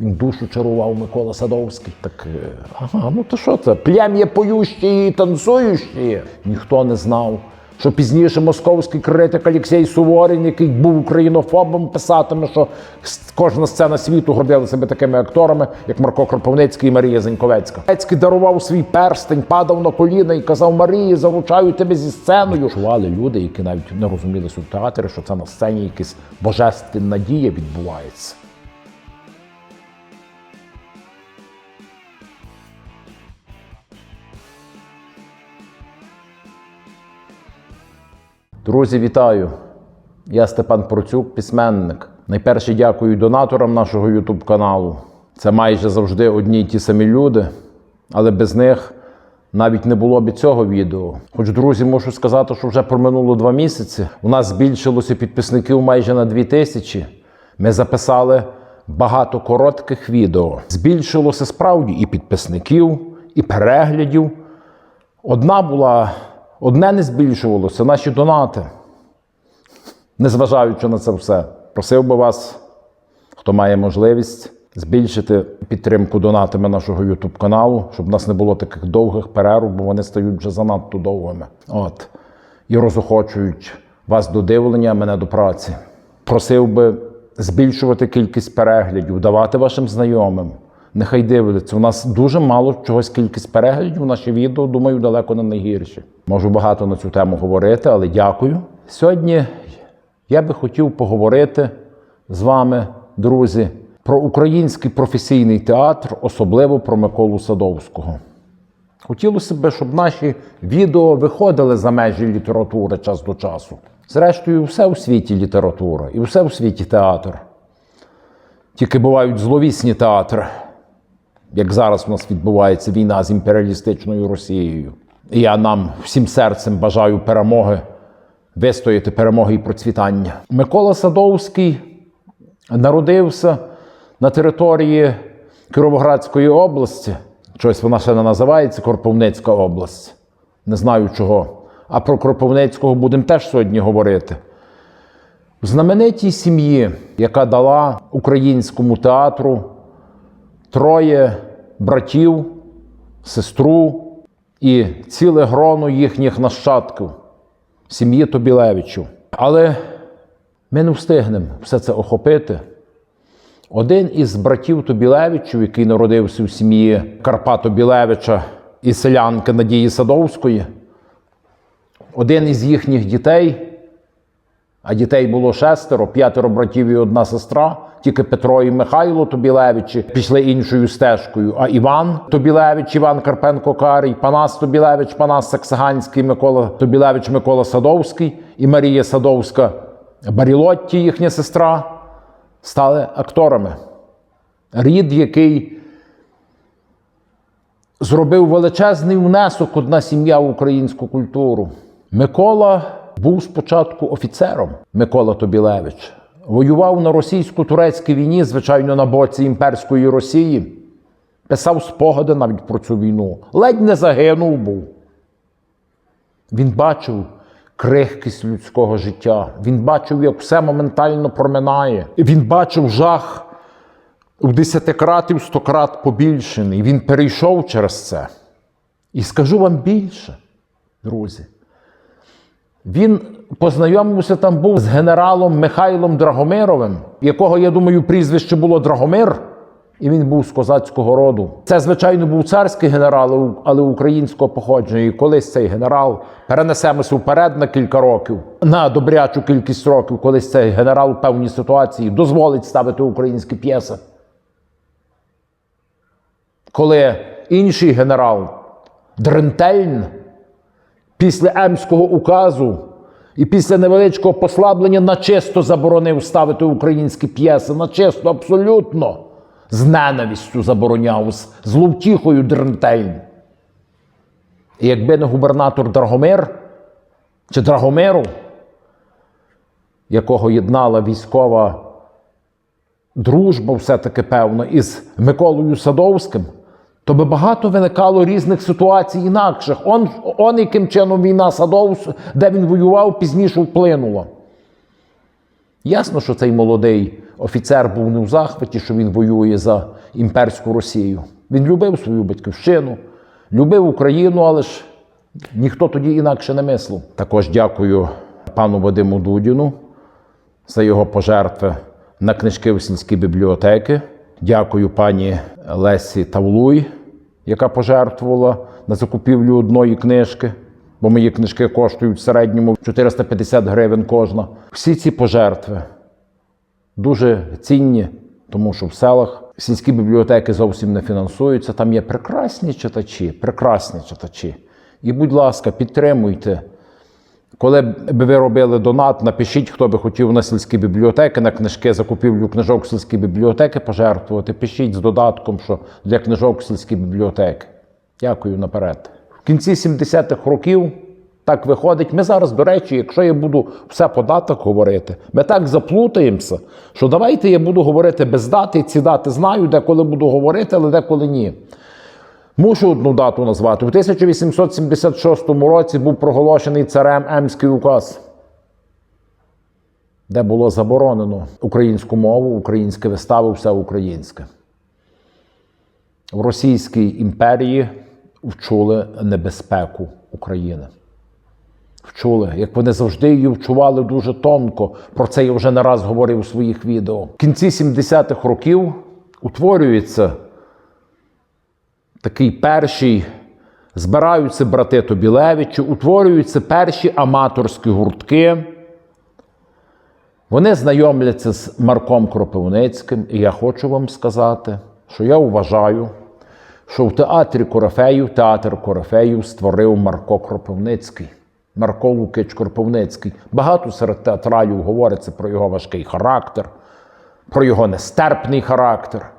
Він душу чарував Микола Садовський. Так, е, ага, ну то що це? Плем'я поющі і танцюючі. Ніхто не знав. Що пізніше московський критик Олексій Суворин, який був українофобом, писатиме, що кожна сцена світу гордила себе такими акторами, як Марко Кропивницький і Марія Зеньковецька. Кропивницький дарував свій перстень, падав на коліна і казав Марії, заручаю тебе зі сценою. Чували люди, які навіть не розуміли суть театру, що це на сцені якась божественна дія відбувається. Друзі, вітаю! Я Степан Процюк, письменник. Найперше дякую донаторам нашого YouTube каналу. Це майже завжди одні й ті самі люди, але без них навіть не було б цього відео. Хоч, друзі, можу сказати, що вже проминуло два місяці. У нас збільшилося підписників майже на дві тисячі. Ми записали багато коротких відео. Збільшилося справді і підписників, і переглядів. Одна була, одне не збільшувалося наші донати. Незважаючи на це все, просив би вас, хто має можливість, збільшити підтримку донатами нашого YouTube каналу, щоб в нас не було таких довгих перерв, бо вони стають вже занадто довгими. От. І розохочують вас до дивлення, а мене до праці. Просив би збільшувати кількість переглядів, давати вашим знайомим. Нехай дивляться. У нас дуже мало чогось кількість переглядів. Наші відео, думаю, далеко не найгірші. Можу багато на цю тему говорити, але дякую. Сьогодні я би хотів поговорити з вами, друзі, про український професійний театр, особливо про Миколу Садовського. Хотілося б, щоб наші відео виходили за межі літератури час до часу. Зрештою, все у світі література і все у світі театр. Тільки бувають зловісні театри, як зараз у нас відбувається війна з імперіалістичною Росією. І я нам всім серцем бажаю перемоги, вистояти перемоги і процвітання. Микола Садовський народився на території Кіровоградської області. Щось вона ще не називається Кропивницька область. Не знаю чого. А про Кропивницького будемо теж сьогодні говорити. В знаменитій сім'ї, яка дала українському театру троє братів, сестру і ціле гроно їхніх нащадків, сім'ї Тобілевичів. Але ми не встигнемо все це охопити. Один із братів Тобілевичів, який народився в сім'ї Карпа Тобілевича і селянки Надії Садовської, один із їхніх дітей, а дітей було шестеро, п'ятеро братів і одна сестра. Тільки Петро і Михайло Тобілевичі пішли іншою стежкою. А Іван Тобілевич, Іван Карпенко Карий, Панас Тобілевич, Панас Саксаганський, Микола Тобілевич, Микола Садовський і Марія Садовська Барілотті, їхня сестра, стали акторами. Рід, який зробив величезний внесок одна сім'я в українську культуру. Микола був спочатку офіцером, Микола Тобілевич. Воював на російсько-турецькій війні, звичайно, на боці імперської Росії. Писав спогади навіть про цю війну. Ледь не загинув був. Він бачив крихкість людського життя. Він бачив, як все моментально проминає. Він бачив жах в десятикратів, стократ побільшений. Він перейшов через це. І скажу вам більше, друзі. Він познайомився там був з генералом Михайлом Драгомировим, якого, я думаю, прізвище було Драгомир, і він був з козацького роду. Це, звичайно, був царський генерал, але українського походження. І колись цей генерал перенесемося вперед на кілька років, на добрячу кількість років, колись цей генерал в певній ситуації дозволить ставити українські п'єси. Коли інший генерал Дрентельн після Емського указу і після невеличкого послаблення на чисто заборонив ставити українські п'єси, на чисто абсолютно з ненавистю забороняв, з зловтіхою Дрентельн. І якби не губернатор Драгомир чи Драгомиру, якого єднала військова дружба, все-таки певно, із Миколою Садовським, то би багато виникало різних ситуацій інакших. Он, он яким чином війна Садовськ, де він воював, пізніше вплинула. Ясно, що цей молодий офіцер був не в захваті, що він воює за імперську Росію. Він любив свою батьківщину, любив Україну, але ж ніхто тоді інакше не мислив. Також дякую пану Вадиму Дудіну за його пожертви на книжки в сільські бібліотеки. Дякую пані Лесі Тавлуй, яка пожертвувала на закупівлю одної книжки, бо мої книжки коштують в середньому 450 гривень кожна. Всі ці пожертви дуже цінні, тому що в селах сільські бібліотеки зовсім не фінансуються. Там є прекрасні читачі, прекрасні читачі. І, будь ласка, підтримуйте. Коли б ви робили донат, напишіть, хто би хотів на сільські бібліотеки, на книжки, закупівлю книжок сільські бібліотеки пожертвувати. Пишіть з додатком, що для книжок сільські бібліотеки. Дякую наперед. В кінці 70-х років так виходить. Ми зараз, до речі, якщо я буду все по датах говорити, ми так заплутаємося, що давайте я буду говорити без дати, ці дати знаю, деколи буду говорити, але деколи ні. Мушу одну дату назвати. У 1876 році був проголошений царем Емський указ, де було заборонено українську мову, українське вистави, все українське. В Російській імперії вчули небезпеку України. Вчули, як вони завжди її вчували дуже тонко. Про це я вже не раз говорив у своїх відео. В кінці 70-х років утворюється такий перший, збираються брати Тобілевичі, утворюються перші аматорські гуртки. Вони знайомляться з Марком Кропивницьким, і я хочу вам сказати, що я вважаю, що в театрі Корофеїв театр Корофеїв створив Марко Кропивницький. Марко Лукич Кропивницький. Багато серед театралів говориться про його важкий характер, про його нестерпний характер.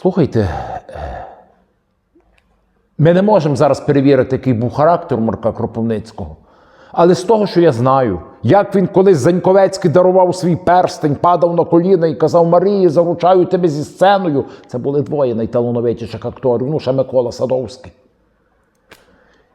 Слухайте, ми не можемо зараз перевірити, який був характер Марка Кропивницького. Але з того, що я знаю, як він колись Заньковецький дарував свій перстень, падав на коліна і казав Марії, заручаю тебе зі сценою. Це були двоє найталановитіших акторів, ну ще Микола Садовський.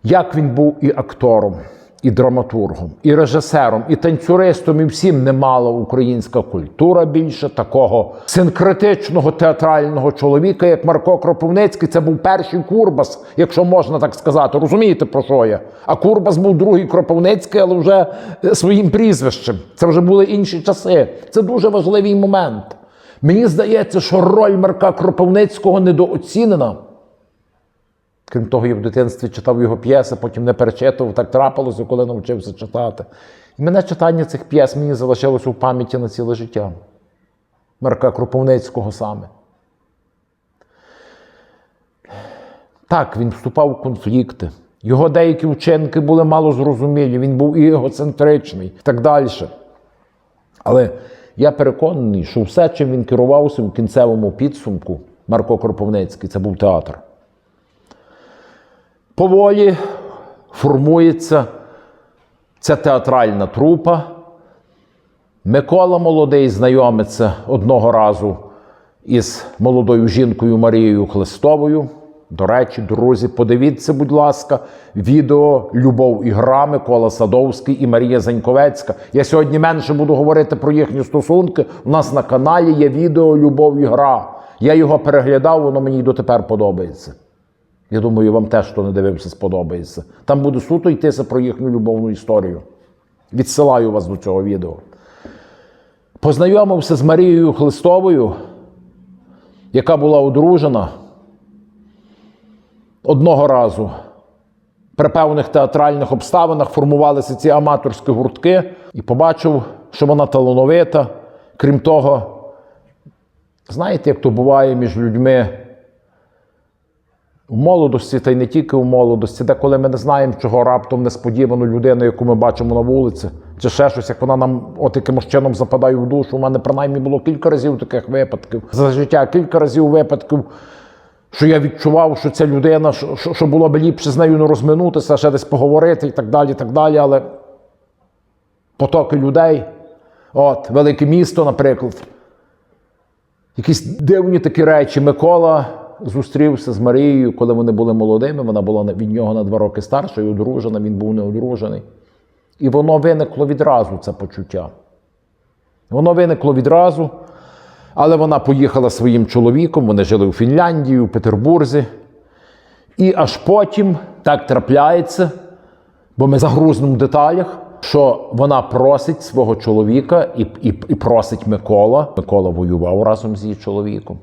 Як він був і актором, і драматургом, і режисером, і танцюристом, і всім не мала українська культура більше такого синкретичного театрального чоловіка, як Марко Кропивницький. Це був перший Курбас, якщо можна так сказати. Розумієте, про що я? А Курбас був другий Кропивницький, але вже е, своїм прізвищем. Це вже були інші часи. Це дуже важливий момент. Мені здається, що роль Марка Кропивницького недооцінена. Крім того, я в дитинстві читав його п'єси, потім не перечитував. Так трапилося, коли навчився читати. І мене читання цих п'єс мені залишилося у пам'яті на ціле життя. Марка Кропивницького саме. Так, він вступав у конфлікти. Його деякі вчинки були мало зрозумілі, він був і егоцентричний, і так далі. Але я переконаний, що все, чим він керувався у кінцевому підсумку, Марко Кропивницький, це був театр. Поволі формується ця театральна трупа. Микола молодий знайомиться одного разу із молодою жінкою Марією Хлистовою. До речі, друзі, подивіться, будь ласка, відео Любов і гра Микола Садовський і Марія Заньковецька. Я сьогодні менше буду говорити про їхні стосунки. У нас на каналі є відео Любов і гра. Я його переглядав, воно мені дотепер подобається. Я думаю, вам теж, хто не дивився, сподобається. Там буде суто йтися про їхню любовну історію. Відсилаю вас до цього відео. Познайомився з Марією Хлистовою, яка була одружена одного разу. При певних театральних обставинах формувалися ці аматорські гуртки, і побачив, що вона талановита. Крім того, знаєте, як то буває між людьми в молодості, та й не тільки в молодості, де коли ми не знаємо, чого раптом несподівану людину, яку ми бачимо на вулиці, чи ще щось, як вона нам от якимось чином западає в душу. У мене принаймні було кілька разів таких випадків за життя, кілька разів випадків, що я відчував, що ця людина, що, що було б ліпше з нею не розминутися, ще десь поговорити і так далі. і так далі, Але потоки людей, от, велике місто, наприклад. Якісь дивні такі речі. Микола зустрівся з Марією, коли вони були молодими. Вона була від нього на два роки старша і одружена, він був не одружений. І воно виникло відразу, це почуття. Воно виникло відразу, але вона поїхала своїм чоловіком, вони жили у Фінляндії, у Петербурзі. І аж потім так трапляється, бо ми загрузнемо в деталях, що вона просить свого чоловіка і, і, і просить Микола. Микола воював разом з її чоловіком.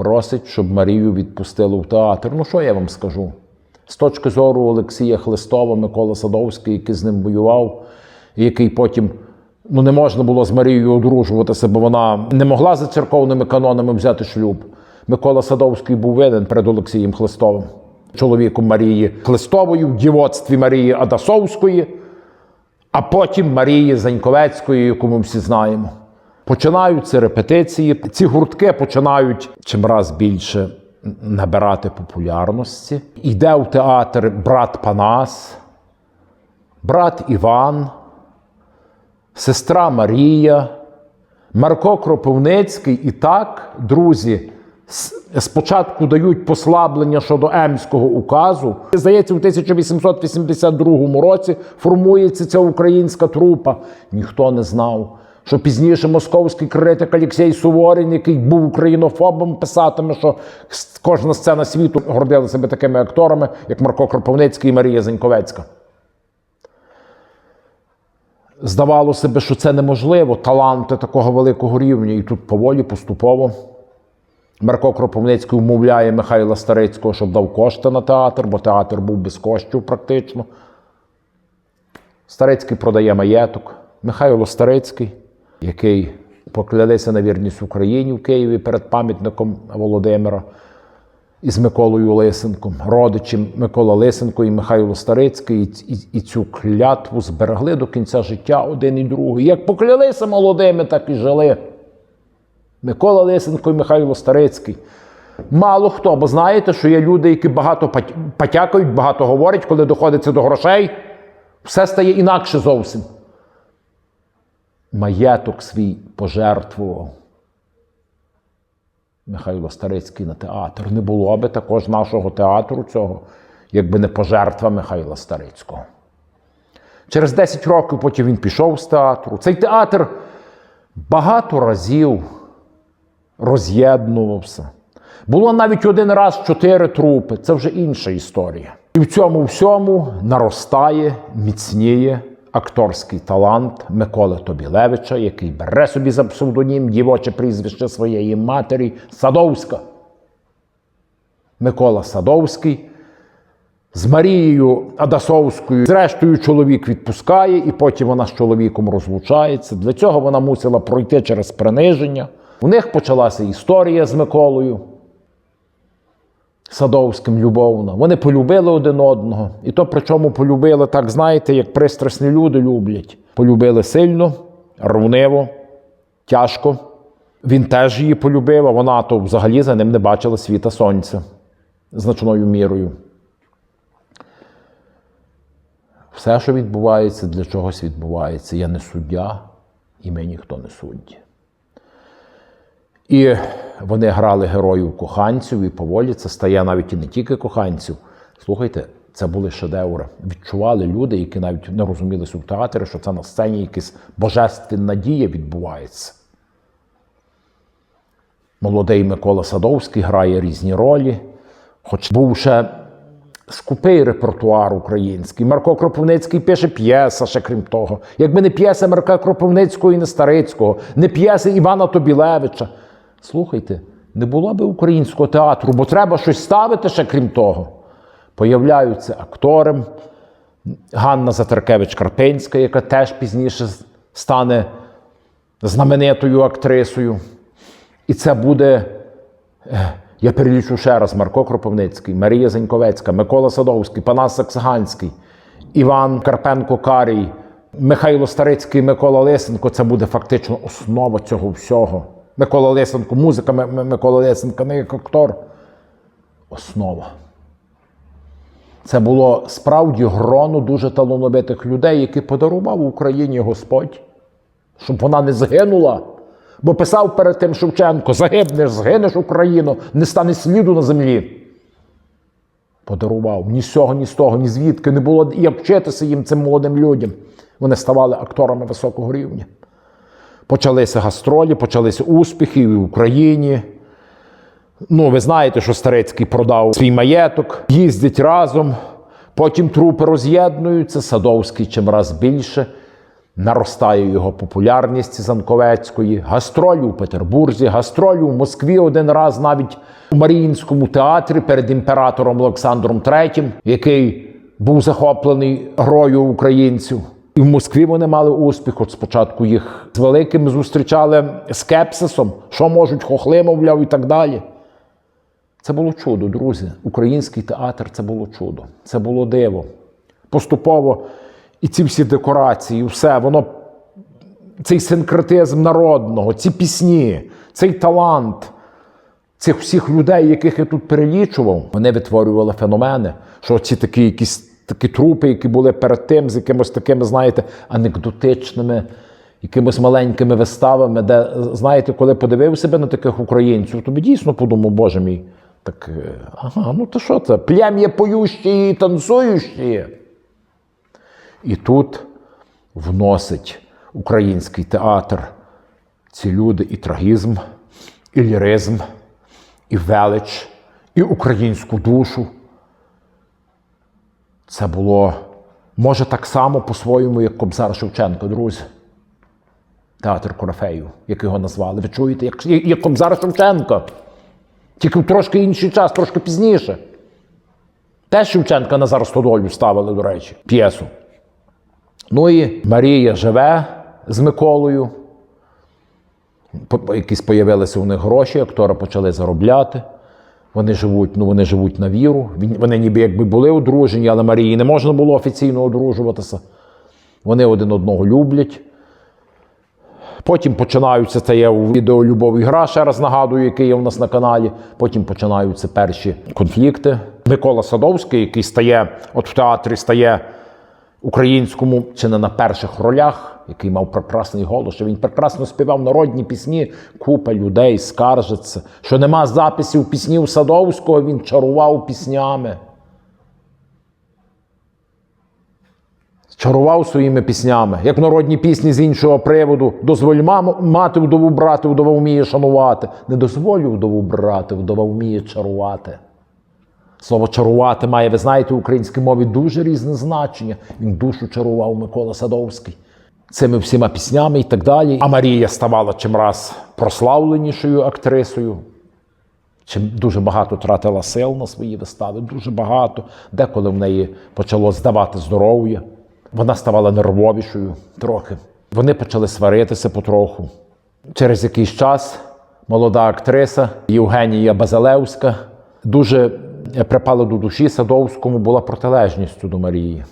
Просить, щоб Марію відпустили в театр. Ну, що я вам скажу? З точки зору Олексія Хлистова, Микола Садовський, який з ним воював, який потім ну, не можна було з Марією одружуватися, бо вона не могла за церковними канонами взяти шлюб. Микола Садовський був винен перед Олексієм Хлистовим, чоловіком Марії Хлистової в дівоцтві Марії Адасовської, а потім Марії Заньковецької, яку ми всі знаємо. Починаються репетиції. Ці гуртки починають чимраз більше набирати популярності. Йде в театр брат Панас, брат Іван, сестра Марія, Марко Кропивницький. І так, друзі, спочатку дають послаблення щодо Емського указу. Здається, у 1882 році формується ця українська трупа. Ніхто не знав. Що пізніше московський критик Олексій Суворин, який був українофобом, писатиме, що кожна сцена світу гордила себе такими акторами, як Марко Кропивницький і Марія Зеньковецька. Здавалося би, що це неможливо, таланти такого великого рівня. І тут поволі, поступово Марко Кропивницький умовляє Михайла Старицького, щоб дав кошти на театр, бо театр був без коштів практично. Старицький продає маєток. Михайло Старицький, який поклялися на вірність Україні в Києві перед пам'ятником Володимира із Миколою Лисенком. Родичі Микола Лисенко і Михайло Старицький і, і, і цю клятву зберегли до кінця життя один і другий. Як поклялися молодими, так і жили. Микола Лисенко і Михайло Старицький. Мало хто, бо знаєте, що є люди, які багато пат- потякають, багато говорять, коли доходиться до грошей, все стає інакше зовсім. Маєток свій пожертвував. Михайло Старицький на театр. Не було би також нашого театру цього, якби не пожертва Михайла Старицького. Через 10 років потім він пішов з театру. Цей театр багато разів роз'єднувався. Було навіть один раз чотири трупи. Це вже інша історія. І в цьому всьому наростає, міцніє акторський талант Миколи Тобілевича, який бере собі за псевдонім дівоче прізвище своєї матері Садовська. Микола Садовський з Марією Адасовською. Зрештою, чоловік відпускає, і потім вона з чоловіком розлучається. Для цього вона мусила пройти через приниження. У них почалася історія з Миколою Садовським любовна. Вони полюбили один одного. І то, причому полюбили, так знаєте, як пристрасні люди люблять. Полюбили сильно, ревниво, тяжко. Він теж її полюбив, а вона то взагалі за ним не бачила світа сонця значною мірою. Все, що відбувається, для чогось відбувається. Я не суддя, і ми ніхто не судді. І вони грали героїв коханців, і поволі це стає навіть і не тільки коханців. Слухайте, це були шедеври. Відчували люди, які навіть не розумілися в театрі, що це на сцені якась божественна дія відбувається. Молодий Микола Садовський грає різні ролі, хоч був ще скупий репертуар український. Марко Кропивницький пише п'єса, ще крім того. Якби не п'єса Марка Кропивницького і не Старицького, не п'єси Івана Тобілевича. Слухайте, не було би українського театру, бо треба щось ставити ще крім того. Появляються актори. Ганна Затеркевич Карпинська, яка теж пізніше стане знаменитою актрисою. І це буде, я перелічу ще раз: Марко Кропивницький, Марія Зеньковецька, Микола Садовський, Панас Саксаганський, Іван Карпенко Карій, Михайло Старицький, Микола Лисенко. Це буде фактично основа цього всього. Микола Лисенко, музика Микола Лисенка, не як актор. Основа. Це було справді гроно дуже талановитих людей, які подарував Україні Господь, щоб вона не згинула. Бо писав перед тим Шевченко: загибнеш, згинеш Україну, не стане сліду на землі. Подарував ні з цього, ні з того, ні звідки не було як вчитися їм цим молодим людям. Вони ставали акторами високого рівня. Почалися гастролі, почалися успіхи в Україні. Ну, ви знаєте, що Старецький продав свій маєток, їздять разом, потім трупи роз'єднуються, Садовський чим раз більше. Наростає його популярність Занковецької, гастролі у Петербурзі, гастролі у Москві один раз навіть у Маріїнському театрі перед імператором Олександром III, який був захоплений грою українців. І в Москві вони мали успіх. От спочатку їх з великим зустрічали скепсисом, що можуть хохли, мовляв, і так далі. Це було чудо, друзі. Український театр це було чудо, це було диво. Поступово і ці всі декорації, все, воно, цей синкретизм народного, ці пісні, цей талант цих всіх людей, яких я тут перелічував, вони витворювали феномени, що ці такі якісь такі трупи, які були перед тим, з якимось такими, знаєте, анекдотичними. Якимись маленькими виставами, де, знаєте, коли подивив себе на таких українців, тобі дійсно подумав, боже мій, так, е, ага, ну то що це? Плем'я поющі і танцюючі. І тут вносить український театр ці люди і трагізм, і ліризм, і велич, і українську душу. Це було, може, так само по-своєму, як Кобзар Шевченко, друзі. Театр Корофею, як його назвали. Ви чуєте, як, як Кобзар Шевченко. Тільки в трошки інший час, трошки пізніше. Теж Шевченка на Заростодолю ставили, до речі, п'єсу. Ну і Марія живе з Миколою. Якісь появилися у них гроші, актори почали заробляти. Вони живуть, ну вони живуть на віру. Вони ніби якби були одружені, але Марії не можна було офіційно одружуватися. Вони один одного люблять. Потім починаються, це є у відео Любов і гра, ще раз нагадую, який є у нас на каналі. Потім починаються перші конфлікти. Микола Садовський, який стає, от в театрі стає українському чи не на перших ролях, який мав прекрасний голос, що він прекрасно співав народні пісні, купа людей скаржиться, що нема записів піснів Садовського, він чарував піснями. Чарував своїми піснями, як народні пісні з іншого приводу. Дозволь мати вдову брати, вдова вміє шанувати. Не дозволю вдову брати, вдова вміє чарувати. Слово чарувати має, ви знаєте, в українській мові дуже різне значення. Він душу чарував Микола Садовський. Цими всіма піснями і так далі. А Марія ставала чимраз прославленішою актрисою. Чим дуже багато тратила сил на свої вистави, дуже багато. Деколи в неї почало здавати здоров'я. Вона ставала нервовішою трохи. Вони почали сваритися потроху. Через якийсь час молода актриса Євгенія Базалевська дуже припала до душі Садовському, була протилежністю до Марії.